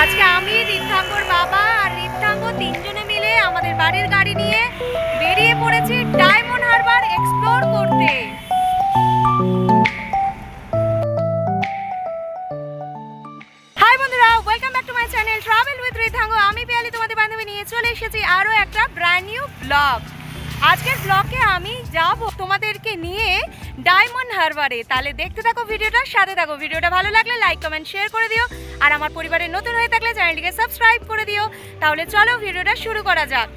আজকে আমি রিদ্ধাঙ্গর বাবা আর রিদ্ধাঙ্গ তিনজনে মিলে আমাদের বাড়ির গাড়ি নিয়ে বেরিয়ে পড়েছি ডায়মন্ড হারবার এক্সপ্লোর করতে। হাই বন্ধুরা welcome back to my channel travel with Riddhanga আমি পিয়ালি, তোমাদের বান্ধবী নিয়ে চলে এসেছি আরও একটা ব্র্যান্ড নিউ ব্লগ আজকের ব্লগে আমি যাব তোমাদেরকে নিয়ে ডায়মন্ড হারবারে তাহলে দেখতে থাকো ভিডিওটা সাথে থাকো। ভিডিওটা ভালো লাগলে লাইক কমেন্ট শেয়ার করে দিও। আর আমার পরিবারের নতুন হয়ে থাকলে চ্যানেলটিকে সাবস্ক্রাইব করে দিও। তাহলে চলো ভিডিওটা শুরু করা যাক।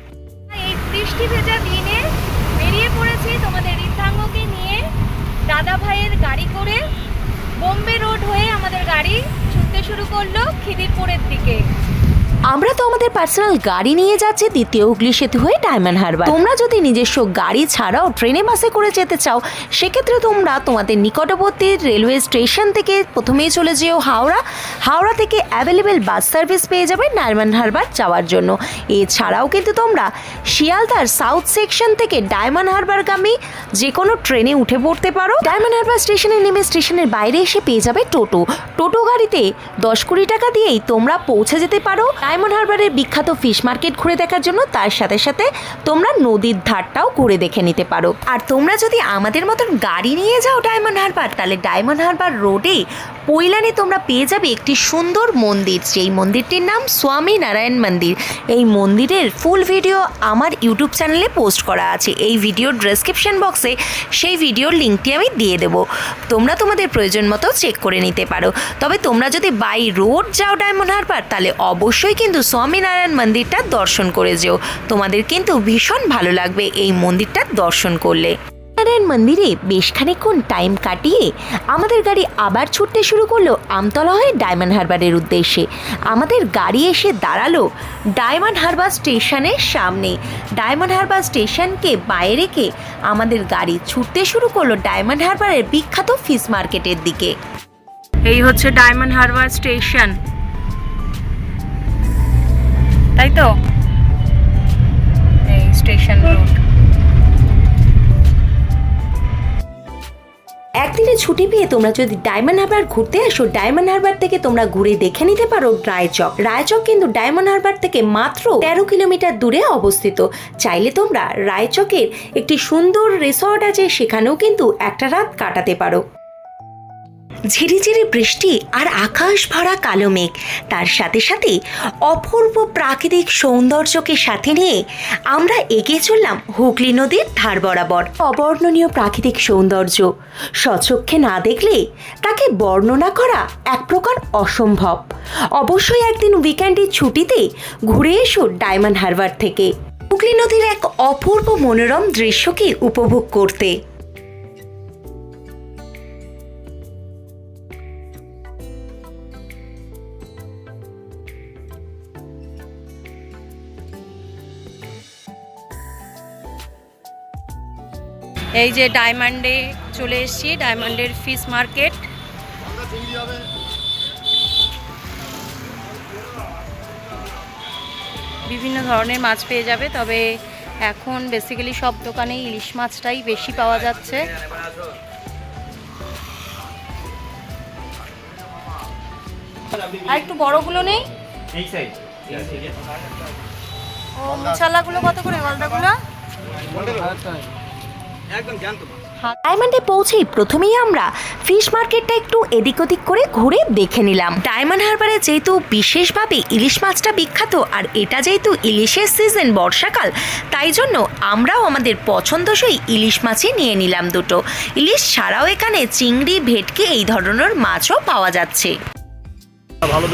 এই বৃষ্টি ভেজা দিনে বেরিয়ে পড়েছি তোমাদের রিদ্ধাঙ্গকে নিয়ে। দাদা ভাইয়ের গাড়ি করে বোম্বে রোড হয়ে আমাদের গাড়ি ছুটতে শুরু করল খিদিরপুরের দিকে। আমরা তো আমাদের পার্সোনাল গাড়ি নিয়ে যাচ্ছে, দ্বিতীয় হুগলি সেতু হয়ে ডায়মন্ড হারবার। তোমরা যদি নিজস্ব গাড়ি ছাড়াও ট্রেনে, বাসে করে যেতে চাও, সেক্ষেত্রে তোমরা তোমাদের নিকটবর্তী রেলওয়ে স্টেশন থেকে প্রথমেই চলে যেও হাওড়া। হাওড়া থেকে অ্যাভেলেবেল বাস সার্ভিস পেয়ে যাবে ডায়মন্ড হারবার যাওয়ার জন্য। এছাড়াও কিন্তু তোমরা শিয়ালদার সাউথ সেকশন থেকে ডায়মন্ড হারবারগামী যে কোনো ট্রেনে উঠে পড়তে পারো। ডায়মন্ড হারবার স্টেশনে নেমে স্টেশনের বাইরে এসে পেয়ে যাবে টোটো। টোটো গাড়িতে দশ কুড়ি টাকা দিয়েই তোমরা পৌঁছে যেতে পারো। ডায়মন্ড হারবারের বিখ্যাত ফিশ মার্কেট ঘুরে দেখার জন্য তার সাথে সাথে তোমরা নদীর ধারটাও ঘুরে দেখে নিতে পারো। আর তোমরা যদি আমাদের মতন গাড়ি নিয়ে যাও ডায়মন্ড হারবার তাহলে ডায়মন্ড হারবার রোডে পৈলানে তোমরা পেয়ে যাবে একটি সুন্দর মন্দির। যেই মন্দিরটির নাম স্বামী নারায়ণ মন্দির। এই মন্দিরের ফুল ভিডিও আমার ইউটিউব চ্যানেলে পোস্ট করা আছে। এই ভিডিওর ডেসক্রিপশন বক্সে সেই ভিডিওর লিঙ্কটি আমি দিয়ে দেবো। তোমরা তোমাদের প্রয়োজন মতো চেক করে নিতে পারো। তবে তোমরা যদি বাই রোড যাও ডায়মন্ড হারবার তাহলে অবশ্যই কিন্তু স্বামীনারায়ণ মন্দিরটা দর্শন করে যেও। তোমাদের কিন্তু ভীষণ ভালো লাগবে এই মন্দিরটা দর্শন করলে। নারায়ণ মন্দিরে বেশ খানিক্ষণ টাইম কাটিয়ে আমাদের গাড়ি আবার ছুটতে শুরু করল আমতলা হয়ে ডায়মন্ড হারবারের উদ্দেশ্যে। আমাদের গাড়ি এসে দাঁড়াল ডায়মন্ড হারবার স্টেশনের সামনে। ডায়মন্ড হারবার স্টেশনকে বাইরে রেখে আমাদের গাড়ি ছুটতে শুরু করল ডায়মন্ড হারবারের বিখ্যাত ফিশ মার্কেটের দিকে। এই হচ্ছে ডায়মন্ড হারবার স্টেশন। তাই তো? ছুটি পেয়ে তোমরা যদি ডায়মন্ড হারবার ঘুরতে আসো ডায়মন্ড হারবার থেকে তোমরা ঘুরে দেখে নিতে পারো রায়চক রায়চক কিন্তু ডায়মন্ড হারবার থেকে মাত্র তেরো কিলোমিটার দূরে অবস্থিত। চাইলে তোমরা রায়চকের একটি সুন্দর রিসর্ট আছে, সেখানেও কিন্তু একটা রাত কাটাতে পারো। ঝিরিঝিরি বৃষ্টি আর আকাশ ভরা কালো মেঘ। তার সাথে সাথে অপূর্ব প্রাকৃতিক সৌন্দর্যকে সাথে নিয়ে আমরা এগিয়ে চললাম হুগলি নদীর ধার বরাবর। অবর্ণনীয় প্রাকৃতিক সৌন্দর্য। স্বচক্ষে না দেখলে তাকে বর্ণনা করা এক প্রকার অসম্ভব। অবশ্যই একদিন উইকেন্ডের ছুটিতে ঘুরে এসো ডায়মন্ড হারবার থেকে। হুগলি নদীর এক অপূর্ব মনোরম দৃশ্যকে উপভোগ করতে। এই যে ডায়মন্ডে চলে এসেছি ডায়মন্ডের ফিশ মার্কেট। বিভিন্ন ধরনের মাছ পেয়ে যাবে তবে এখন বেসিক্যালি সব দোকানেই ইলিশ মাছটাই বেশি পাওয়া যাচ্ছে। আর একটু বড়গুলো নেই? এই ও মুছালাগুলো কত করে গলদাগুলো একদম জানতো ডায়মন্ডে পৌঁছেই প্রথমেই আমরা ফিশ মার্কেটটা একটু এদিক ওদিক করে ঘুরে দেখে নিলাম। ডায়মন্ড হারবারে যেহেতু বিশেষভাবে ইলিশ মাছটা বিখ্যাত আর এটা যেহেতু ইলিশের সিজন বর্ষাকাল তাই জন্য আমরাও আমাদের পছন্দসই ইলিশ মাছই নিয়ে নিলাম দুটো। ইলিশ ছাড়াও এখানে চিংড়ি ভেটকি এই ধরনের মাছও পাওয়া যাচ্ছে। ভালো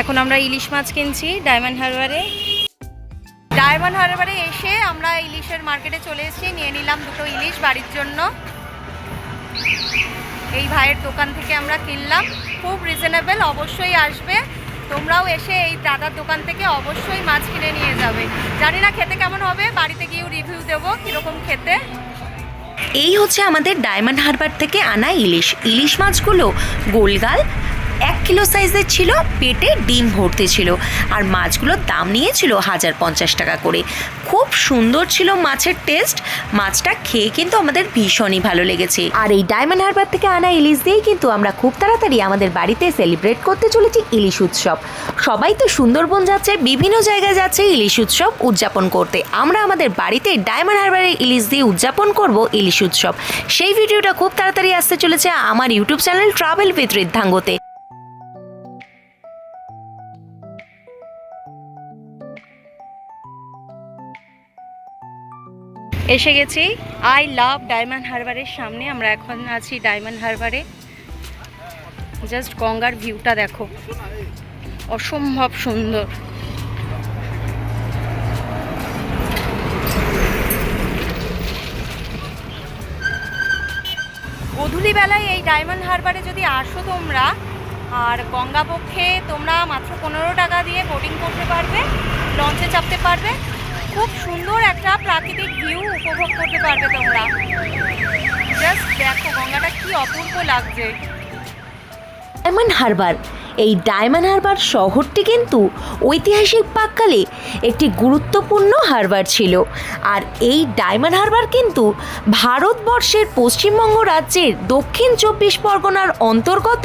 এখন আমরা ইলিশ মাছ কিনছি ডায়মন্ড হারবারে। ডায়মন্ড হারবারে এসে আমরা ইলিশের মার্কেটে চলে এসেছি। নিয়ে নিলাম দুটো ইলিশ বাড়ির জন্য। এই ভাইয়ের দোকান থেকে আমরা কিনলাম। খুব রিজনেবল অবশ্যই আসবে। তোমরাও এসে এই দাদার দোকান থেকে অবশ্যই মাছ কিনে নিয়ে যাবে। জানি না খেতে কেমন হবে, বাড়িতে গিয়েও রিভিউ দেবো কীরকম খেতে। এই হচ্ছে আমাদের ডায়মন্ড হারবার থেকে আনা ইলিশ। ইলিশ মাছগুলো গোলগাল এক কিলো সাইজের ছিল, পেটে ডিম ভর্তি ছিল। আর মাছগুলোর দাম নিয়েছিল হাজার পঞ্চাশ টাকা করে। খুব সুন্দর ছিল মাছের টেস্ট। মাছটা খেয়ে কিন্তু আমাদের ভীষণই ভালো লেগেছে। আর এই ডায়মন্ড হারবার থেকে আনা ইলিশ দিয়েই কিন্তু আমরা খুব তাড়াতাড়ি আমাদের বাড়িতে সেলিব্রেট করতে চলেছি ইলিশ উৎসব। সবাই তো সুন্দরবন যাচ্ছে, বিভিন্ন জায়গায় যাচ্ছে ইলিশ উৎসব উদযাপন করতে। আমরা আমাদের বাড়িতে ডায়মন্ড হারবারে ইলিশ দিয়ে উদযাপন করব ইলিশ উৎসব। সেই ভিডিওটা খুব তাড়াতাড়ি আসতে চলেছে আমার ইউটিউব চ্যানেল ট্রাভেল উইথ ঋদ্ধাঙ্গতে। এসে গেছি। আই লাভ ডায়মন্ড হারবারের সামনে। আমরা এখন আছি ডায়মন্ড হারবারে জাস্ট গঙ্গার ভিউটা দেখো। অসম্ভব সুন্দর। গধূলি বেলায় এই ডায়মন্ড হারবারে যদি আসো তোমরা, আর গঙ্গাপক্ষে তোমরা মাত্র পনেরো টাকা দিয়ে বোটিং করতে পারবে লঞ্চে চাপতে পারবে। খুব সুন্দর একটা প্রাকৃতিক ভিউ উপভোগ করতে পারবে তোমরা। জাস্ট দেখো গঙ্গাটা কি অপূর্ব লাগছে। এমন হারবার এই ডায়মন্ড হারবার শহরটি কিন্তু ঐতিহাসিক পাককালে একটি গুরুত্বপূর্ণ হারবার ছিল। আর এই ডায়মন্ড হারবার কিন্তু ভারতবর্ষের পশ্চিমবঙ্গ রাজ্যের দক্ষিণ চব্বিশ পরগনার অন্তর্গত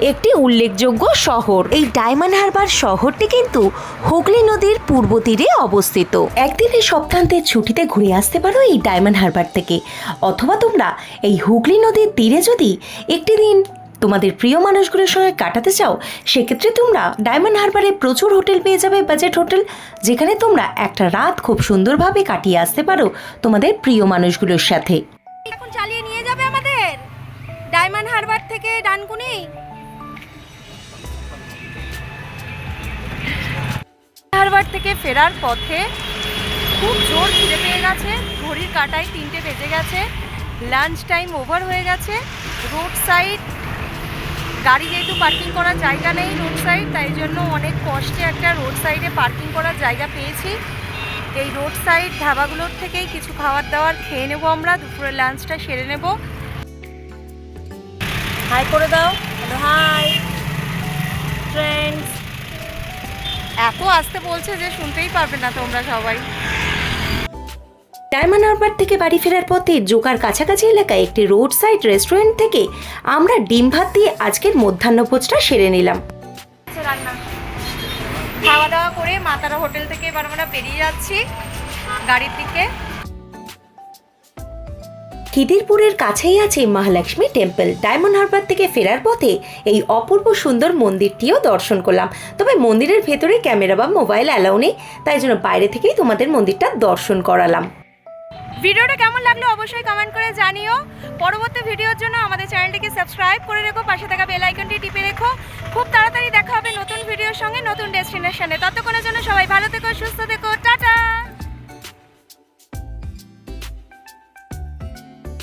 একটি উল্লেখযোগ্য শহর। এই ডায়মন্ড হারবার শহরটি কিন্তু হুগলি নদীর পূর্ব তীরে অবস্থিত। একদিনের সপ্তাহান্তের ছুটিতে ঘুরে আসতে পারো এই ডায়মন্ড হারবার থেকে। অথবা তোমরা এই হুগলি নদীর তীরে যদি একটি দিন তোমাদের প্রিয় মানুষগুলোর সঙ্গে কাটাতে চাও, সেক্ষেত্রে তোমরা ডায়মন্ড হারবারে প্রচুর হোটেল পেয়ে যাবে বাজেট হোটেল, যেখানে তোমরা একটা রাত খুব সুন্দরভাবে কাটিয়ে আসতে পারো তোমাদের প্রিয় মানুষগুলোর সাথে। এখন চালিয়ে নিয়ে যাবে আমাদের? ডায়মন্ড হারবার থেকে ডানকুনি? হারবার থেকে ফেরার পথে খুব জোর খিদে পেয়ে গেছে, ঘড়ির কাটায় তিনটে বেজে গেছে লাঞ্চ টাইম ওভার হয়ে গেছে রোড সাইড গাড়ি যেহেতু পার্কিং করার জায়গা নেই রোড সাইড তাই জন্য অনেক কষ্টে একটা রোড সাইডে পার্কিং করার জায়গা পেয়েছি। এই রোড সাইড ধাবাগুলোর থেকেই কিছু খাবার দাবার খেয়ে নেব আমরা, দুপুরের লাঞ্চটা সেরে নেব। হাই করে দাও। হ্যালো হাই ফ্রেন্ডস এত আসতে বলছে যে শুনতেই পারবে না তোমরা সবাই। ডায়মন্ড হারবার থেকে বাড়ি ফেরার পথে জোকার কাছাকাছি এলাকায় একটি রোড সাইড রেস্টুরেন্ট থেকে আমরা ডিম ভাত দিয়ে আজকের মধ্যাহ্নভোজটা সেরে নিলাম। খাওয়া দাওয়া করে মাতারা হোটেল থেকে এবার আমরা বেরিয়ে যাচ্ছি গাড়ির দিকে। খিদিরপুরের কাছেই আছে মহালক্ষ্মী টেম্পল। ডায়মন্ড হারবার থেকে ফেরার পথে এই অপূর্ব সুন্দর মন্দিরটিও দর্শন করলাম। তবে মন্দিরের ভেতরে ক্যামেরা বা মোবাইল অ্যালাউ নেই তাই জন্য বাইরে থেকেই তোমাদের মন্দিরটা দর্শন করালাম। ভিডিওটা কেমন লাগল অবশ্যই কমেন্ট করে জানিও। পরবর্তী ভিডিওর জন্য আমাদের চ্যানেলটিকে সাবস্ক্রাইব করে রেখো, পাশে থাকা বেল আইকনটি টিপে রেখো। খুব তাড়াতাড়ি দেখা হবে নতুন ভিডিওর সঙ্গে নতুন ডেস্টিনেশনে ততক্ষণের জন্য সবাই ভালো থেকো, সুস্থ থেকো